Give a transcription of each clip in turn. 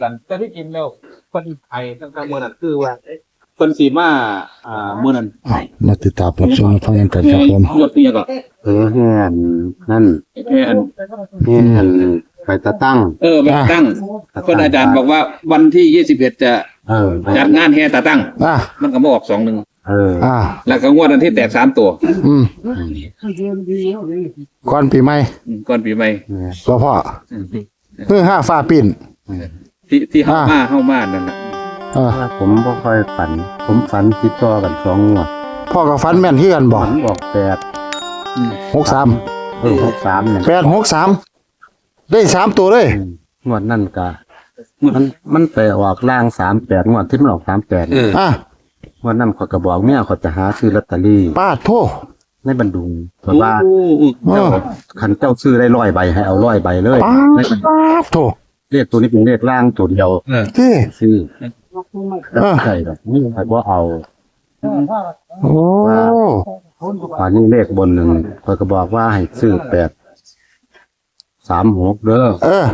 กันแต่ที่จริงแล้วคนไทยตั้งแต่เมื่อนั้นคือว่าเพิ่นสีมาอ่าเมื่อนั้นอ้าวมาติดตามรับชมฟังกันครับผมงวดนี้ก็เออแห่นนั่นแค่อันแห่นไปตะตั้ง เออมาตั้งเพิ่นอาจารย์บอกว่าวันที่ยี่สิบเอ็ดจะเออจัดงานแห่ตาตั้งอ่ามันก็มาออกสองหนึ่งเออ อ่า แล้วก็งวดนั้นที่แตกสามตัว อืมก่อนปีใหม่อืมก่อนปีใหม่เนี่ยบ่พ่ออืมเพื่อห้าฟ้าปิ่น ที่ที่เข้าอ่ามาเข้ามานั่นน่ะเออผมบ่ค่อยฝัน ผมฝันติดต่อกันสองงวดพ่อกับฟันแม่นที่กันบ่ฝันบอกแปดหกสามเออหกสามเนี่ยแปดหกสามได้สามตัวเลยอืมงวดนั่นกะมันมันไปออกล่างสามแปดงวดที่มันออกสามแปดเออ อะงวดนั้นขอยกระบอกเมียเขาจะหาซื้อลอตเตอรี่ป้าดโทษ ในบันดุงเพราะว่าโอ้โหเออคันเจ้าซื้อได้ร้อยใบให้เอาร้อยใบเลยป้าในบันดุงดโทษ เลขตัวนี้เป็นเลขล่างตัวเดียวเออ ที่ซื้อเออใช่หรอกนี่ใครบ่เอาโอ้อันนี้เลขบนหนึ่งคอยก็บอกว่าให้ซื้อแปดสามหกเด้อเออ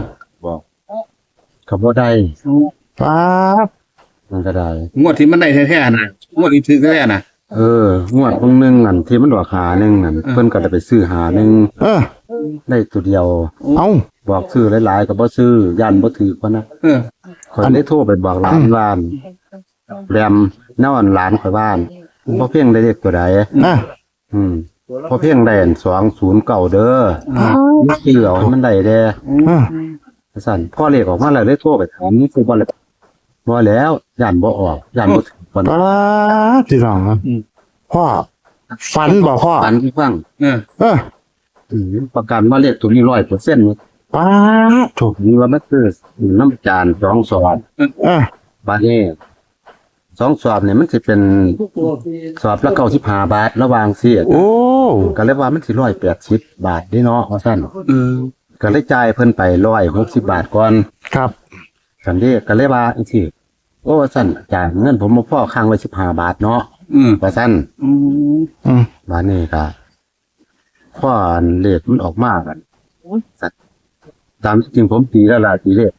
บอกเขาบ่ได้ป้าดมันก็ได้ งวดที่มันได้แท้ๆนะงวดที่ถือแท้ๆนะ เอองวดเพิ่งหนึงอันที่มันดอกหาหนึ่งอันเพิ่นก็ได้ไปซื้อหาหนึ่งเออได้ตัวเดียว เอา บอกซื้อหลายๆก็บ่ซื้อย่านบ่ถือคนนะเออคอยได้โทรไปบอกหลานบ้านแรมนอนหลานข่อยบ้านบ่เพียงได้เลขตัวใดอะอืมพอเพียงได้อัน209เด้อซื้อเอาให้มันได้เด้อเออสั่นพ่อเลขออกมาแล้วเลยโทรไปถามกูบ่เลยบ่แล้วย่านบ่ออกย่านบ่ถึงคนป้าดที่น้องนะพ่อฝันบ่พ่อปันที่ฟังเออเอออืมประกันว่าเลขตัวนี้100%ป้าดโทษนี่ว่ามันคือน้ำจานสองสอบเออบาทนี้สองสอบเนี่ยมันสิเป็นสอบละ95บาทระหว่างเสียโอ้ก็เลยว่ามันสิ180บาทเด้เนาะว่าซั่นเออก็เลยจ่ายเพิ่นไป160บาทก่อนครับสันเด้ก็เลยว่าจังซี่โอ้ว่าซั่นจ่ายเงินผมมาพ่อค้างไว้15บาทเนาะอืมว่าซั่นอืมอืมบาดนี้ก็พ่ออันเลขมันออกมากันสัตว์ ตามที่จริงผมตีแล้วล่ะตีเลข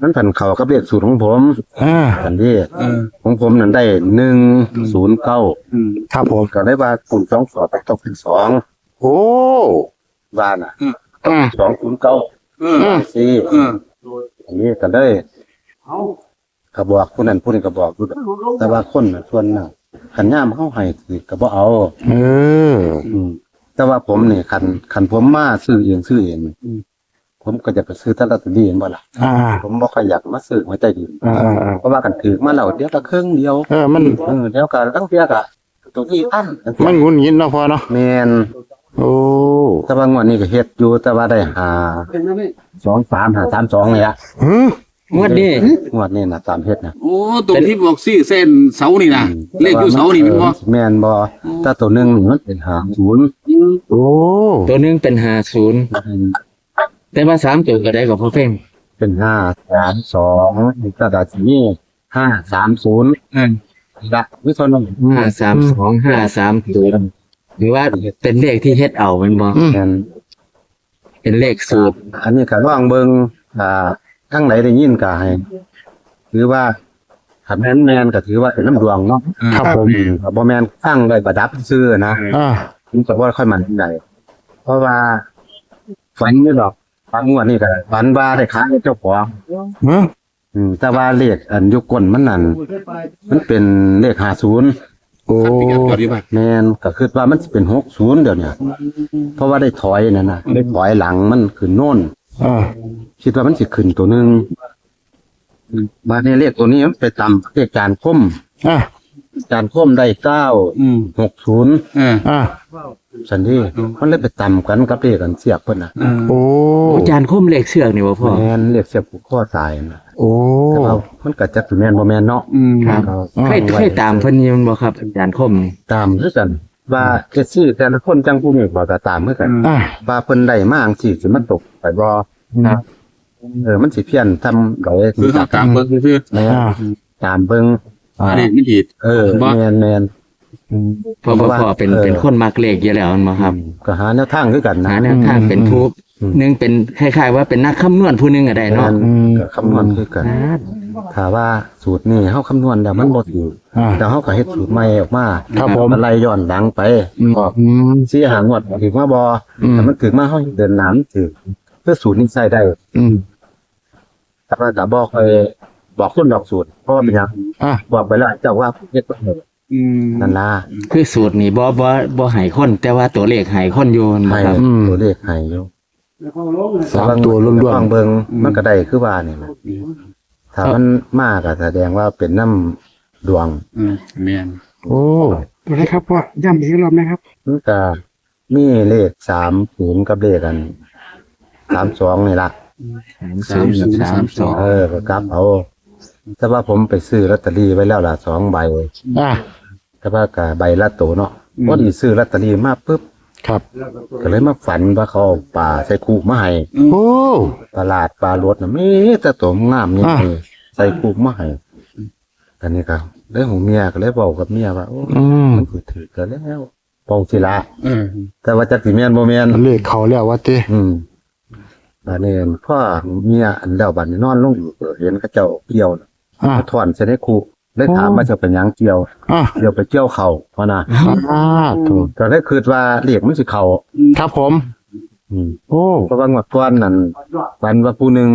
มันผันเข้ากับเลขสูตรของผมอ่าสันเด้เออของผมนั่นได้109อืมครับผมก็เลยว่าคูณ2สอบต้องเป็น2โอ้บ้านน่ะอืม209เออสี่เอออันนี้ก็เลยก็บอกผู้นั้นผู้นี้ก็บอกอยู่แต่ว่าคนน่ะส่วนน่ะขันย่ามเข้าให้คือก็บ่เอาเอออืมแต่ว่าผมนี่คันคันผมมาซื้อเองซื้อเอง ผมก็จะไปซื้อตลาดตอรี่เห็นบ่ล่ะอ่า ผมบ่ค่อยอยากมาซื้อไว้ใต้ดินอ่าอ่าอ่าเพราะว่ากันถือมาแล้วเดี๋ยวก็ครึ่งเดียวเออ มัน เออเดี๋ยวก็ตั้งเพียก็ตัวที่อันมันงุนงินเนาะพอเนาะแม่นโอ้แต่ว่างวดนี้ก็เฮ็ดอยู่แต่ว่าได้หาสองสามหาสามสองเลยอะหืมงวดนี้งวดนี้น่ะตามเฮ็ดน่ะโอ้ตรงที่บอกซี่เส้นเสานี่นะเลขอยู่เสานี่เป็นบ่แม่นบ่แต่ตัวหนึงนี่มันเป็นหาศูนย์โอ้ตัวหนึงเป็นหาศูนย์ แต่ว่าสามตัวก็ได้กับพ่อเพ่งเป็นห้าสามสองอีกกระดาษสีนี้ห้าสามศูนย์เออละวิศวกรห้าสามสองห้าสามศูนย์หรือว่าเป็นเลขที่เฮ็ดเอาแมันบ่อืมแม่นเป็นเลขสูตร อันนี้ก็ลองเบิ่งอ่าทั้งไหนได้ยินก็ให้ถือว่าขันแม่นแม่นก็ถือว่าเป็นน้ำดวงเนาะครับผมก็บ่แม่นตั้งไว้ประดับซื่อนะอ่าผมก็บ่ค่อยมั่นใจเพราะว่าฝันนี่ดอก ฝันงวดนี้ก็ฝันว่าได้ค้างกับเจ้าของหืมอืมแต่ว่าเลขอันอยุก้นมันนั่นมันเป็นเลข50โอ้ปฏิบัติแม่นก็คิดว่ามันสิเป็น60เดี๋ยวเนี้เพราะว่าได้ถอยนั่นน่ะได้ถอยหลังมันขึ้นโน่นอ่าคิดว่ามันสิขึ้นตัวหนึงมาในเลขตัวนี้มันไปตามเลขจานคมอ่า จานคมได้เก้าอืมหกศูนย์เอออ่าสันที่มันเลยไปตำกันกับเลขกันเสียบเพิ่นน่ะเออโอ้อาจารย์คุ้มเลขเชือกนี่บ่พ่อ แม่นเลขเสียบผูกข้อสายน่ะโอ้ แต่ว่ามันก็จักสิแม่นบ่แม่นเนาะอืมครับ ก็เคยเคยตามเพิ่นอยังบ่ครับ อาจารย์คมนี่ตามคือกัน ว่าเจะชื่อแต่ละคนจังผู้นี้บ่ก็ตามคือกัน อ่าว่าเพิ่นได้มาจังซี่สิมันตกไปบ่ครับเออมันสิเพี้ยนทำไดคือเขาตามเบิ่งคือแม่นอ่าตามเบิ่ง อันนี้ไม่ผิดเออบ่แม่นแม่นเพราะว่าพ่อเป็นเป็นคนมักเลขอยู่แล้วมั้งครับ ก็หาแนวทางคือกันนะหาแนวทางเป็นผู้อืมหนึงเป็นคล้ายๆว่าเป็นนักคำนวณผู้หนึงก็ได้เนาะนั่นก็คำนวณคือกันถ้าว่าสูตรนี้เฮาคำนวณแล้วมันบ่ถูกอ่าแต่เฮาก็เฮ็ดสูตรใหม่ออกมาครับผมนไล่ย้อนหลังไปอืมก็อืมสิหางวดถึงมาบ่อืมแต่มันถึงมาเฮาเดินหน้ามันถึงเพื่อสูตรนี้ใช้ได้อืมแต่ว่าก็บอกเออ บอกคนดอกสูตร เพราะว่าเป็นหยังอะ บอกไปแล้วเจ้าว่าเฮ็ดบ่ได้อืมนั่นล่ะคือสูตรนี่บ่บ่บ่ให้คน แต่ว่าตัวเลขให้คนอยู่นะให้ครับ อืม ตัวเลขให้อยู่สามตัวล้วนฟังเบิ่งมันก็ได้คือว่านี่แหละถ้ามันมากก็แสดงว่าเป็นน้ำดวงอืมแม่นๆโอ้ ตัวนี้ครับพ่อย้ำอีกรอบนะครับ มันก็มีเลข30กับเลขกัน32นี่ล่ะ สามศูนย์สามสอง เออก็กลับเอา แต่ว่าผมไปซื้อลอตเตอรี่ไว้แล้วล่ะสองใบอะแต่ว่าก็ใบละโตเนาะพอดีซื้อลอตเตอรี่มาปุ๊บครับก็เลยมาฝันว่าเขาเอาปลาใส่คูมาให้โอ้ปลาลาดปลารดน่ะมีแต่ตัวงามนี่อะใส่คูมาให้อันนี้ก็เลยของเมียก็เลยบอกกับเมียว่าโอ้อืมมันคือถือกันแล้วปองศิละเออแต่ว่าจักสิแม่นบ่แม่นเลขเขาแล้วว่าติอืมบัดนี้พ่อเมียอันเดียวบัดนี้นอนลงอยู่เห็นเขาเจ้าเกี่ยวน่ะ อะมาถอนใส่ในคูเลยถามโอ้ว่าจะเป็นหยังเกี่ยวอะเกี่ยวไปเกี่ยวเข่าเพราะน่ะอ่าถูกก็เลยคิดว่าเรียกมันสิเข่าครับผม อืมโอ้ เพราะว่างวดก่อนนั่นฝันว่าผู้หนึง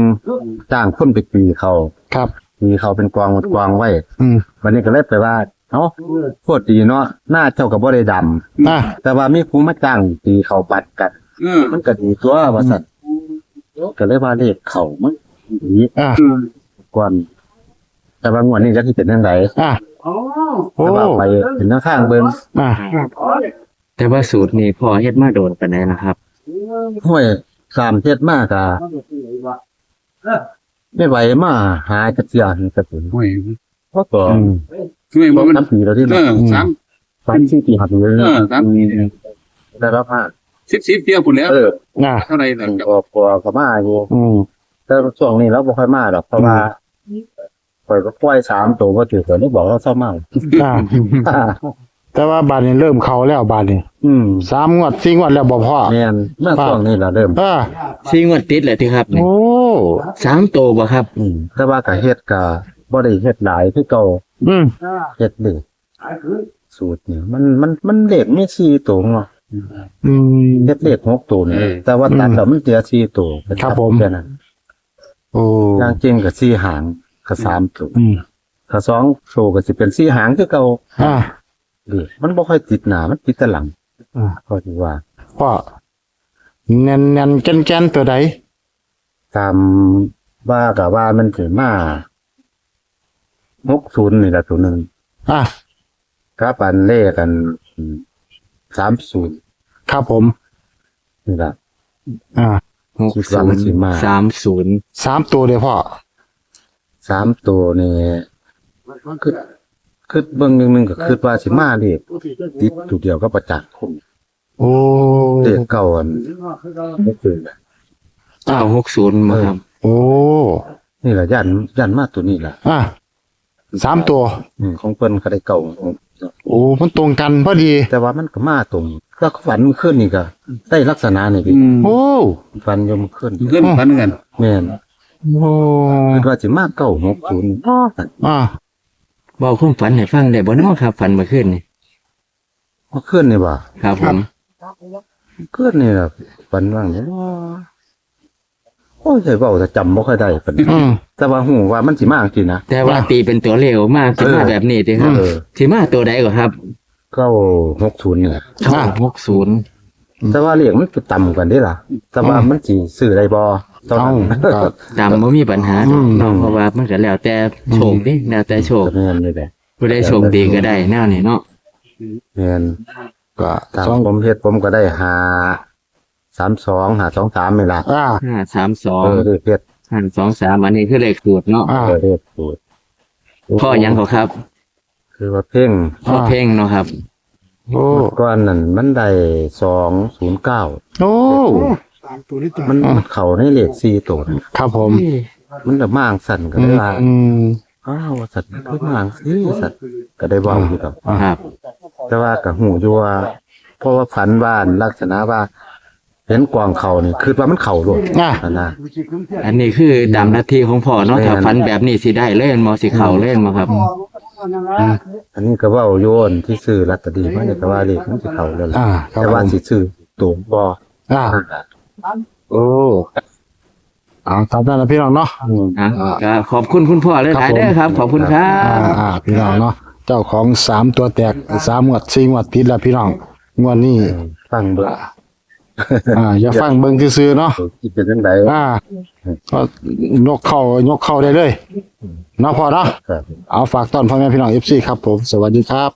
จ้างคนไปปีเขาครับปีเขาเป็นกองกองไว้ อืมวันนี้ก็เลยไปว่า เอ้าโคตรดีเนาะหน้าเจ้าก็บ่ได้ดำอะแต่ว่ามีผู้มาจ้างตีเขาปัดกันเออมันก็ดีตัวว่าซั่นก็เลยว่าเลขเขามันดีอะก่อน แต่ว่างวดนี้จะสิเป็นจังไดอะโอ้แต่ว่าไปเป็นแนวทางเบิ่งอะแต่ว่าสูตรนี่พ่อเฮ็ดมาโดนปานใดนะครับห้วยสามเฮ็ดมากะไม่ไหวมาหาจักเสียนี่ก็ถึงโอ้ยเพราะก็อืมคือสบ่องมันสามปีแล้วที่เอเนาะอสามสามสี่ปีหักเลยเออสามปีเนี่ยได้รับผ่านสิบสิบเที่ยวพุ่นแล้วเอออะเท่าไหร่ล่ะครับออกตัวก็มาอยู่อืมแต่ช่วงนี้เราบ่ค่อยมาดอกเพราะว่า ปล่อยก็ปล่อยสามตัวก็ถือก็ได้บอกเราเศร้ามาอะแต่ว่าบาดนี้เริ่มเขาแล้วบาดนี้อืมสามงวดสี่งวดแล้วบ่พ่อแม่นเมื่อช่วงนี้เราเริ่มอะซีงวดติดเลยที่ครับนี่โอ้สามโตวบ่ครับ อืมแต่ว่าก็เฮ็ดก็บ่ได้เฮ็ดหลายคือเก่าอืมเฮ็ดเด้สูตรนี่มันมันมันเลขมี4ตัวเนาะอืมเฮ็ดเลข6ตัวนี่แต่ว่าตัดแล้วมันเสีย4ตัวครับผมแค่นั้นโอ้อย่างจริงก็4หาง ก็3ตัวอืมถ้าสองตัวก็สิเป็น4หางคือเก่าอะเด้มันบ่ค่อยติดหน้ามันติดแต่หลังอะก็ถือว่า พ่อแน่นแน่นๆแก่นแก่นๆตัวใดตามว่ากับว่ามันถือมาหกศูนย์นี่แหละตัวหนึ่งอะครับอันเลขกันสามศูนย์ครับผม นี่แหละอะหกคิดว่าศูมันนย์สิมา สามศูนย์สามตัวเดียวพ่อ สามตัวนี่คือคือเบิ่งหนึ่งหนึ่งก็คือว่าสิมาเลขติดตัวเดียวก็ประจักษ์คมโอ้เลขเก่าอันไม่เคยเก้าหกศูนย์มาครับโอ้นี่แหละยันยันมาตัวนี้แหละอะสามตัว อืมของเพิ่นก็ได้เก่าโอ้มันตรงกันพอดี แต่ว่ามันก็มาตรงแล้วฝันขึ้นนี่ก็ได้ลักษณะนี่ดิอืมโอ้ ฝันยมขึ้นเพื่อนพันกัน แม่น โอ้คิดว่าสิมาเก้าหกศูนย์อะบอกความฝันให้ฟังได้บ่เนาะครับ ฝันเมื่อคืนนี่เมื่อคืนนี่บ่ครับผมเมื่อคืนนี่ล่ะฝันว่าเนี่ยโอ้ยใจเบาแต่จำบ่ค่อยได้ปานนี้อืมแต่ว่าหูว่ามันสิมาจริงนะ แต่ว่าตีเป็นตัวเลวมากสิมาเออแบบนี้ติครับเออ สิมาตัวใดก็ครับเก้าหกศูนย์นี่แหละเก้าหกศูนย์แต่ว่าเรียกมันก็ต่ำกันได้ล่ะ แต่ว่ามันสิซื้อได้บ่ ตอนเอานั้นก็ ตามบ่มีปัญหาอืมเนาะเพราะว่ามันก็แล้วแต่โชคดิแล้วแต่โชคก็แม่นนี่แหละผู้ใดโชคดีก็ได้แนวนี้เนาะแม่นก็ตามสองผมเฮ็ดผมก็ได้หาสามสองหาสองสามนี่ล่ะอะห้าสามสองเออเรียกเฮ็ดห้าสองสามอันนี้คือเลขสูตรเนาะอะเออเรียกสูตรพ่อหยังเขาครับคือว่าเพ่งพ่อเพ่งเนาะครับ โอ้ ก้อนนั้นมันได้สองศูนย์เก้าโอ้สา มตัวนี้ตัวมันมันเข้าในเลขสี่ตัวน่ะครับผม มันจะมางสั่นก็อืได้มว่าอืมอ้าวสัตว์คือมางสิสัตว์ก็ได้เว่าอยู่ครับ ครับ แต่ว่าก็หูอยู่ว่าเพราะว่าฝันว่าลักษณะว่า เห็นกวางเขานี่คือว่ามันเข่าโลดอะอันนะอันนี้คือตามหน้าที่ของพ่อเนาะแม่นถ้าฝันแบบนี้สิได้เล่นมอสิเข่าเล่นมาครับ อันนี้ก็เว่าโยนที่ซื้อลอตเตอรี่มันนี่ก็ว่าเลขมันสิเข้าแล้วล่ะอ่าครับแต่ผว่ามสิซื้อตัวบ่อ่า โอ้เอาตามนั้นนะพี่น้องเนาะอืมอะก็ขอบคุณคุณพ่อหลายๆเด้อครับ ขอบคุณครัอ่าบอ่าพี่น้องเนาะเจ้าของสามตัวแตกสามงวดสี่งวดติดแล้วพี่น้องงวดนี้ฟังเบิ่งอ่าอย่าฟังเบิ่งซื่อๆเนาะคิดเป็นจังไดอ่าก็ยกเข้ายกเข้าได้เลยเนาะพอเนาะครับ เอาฝากต้อนพ่อแม่พี่น้อง FC ครับผม สวัสดีครับ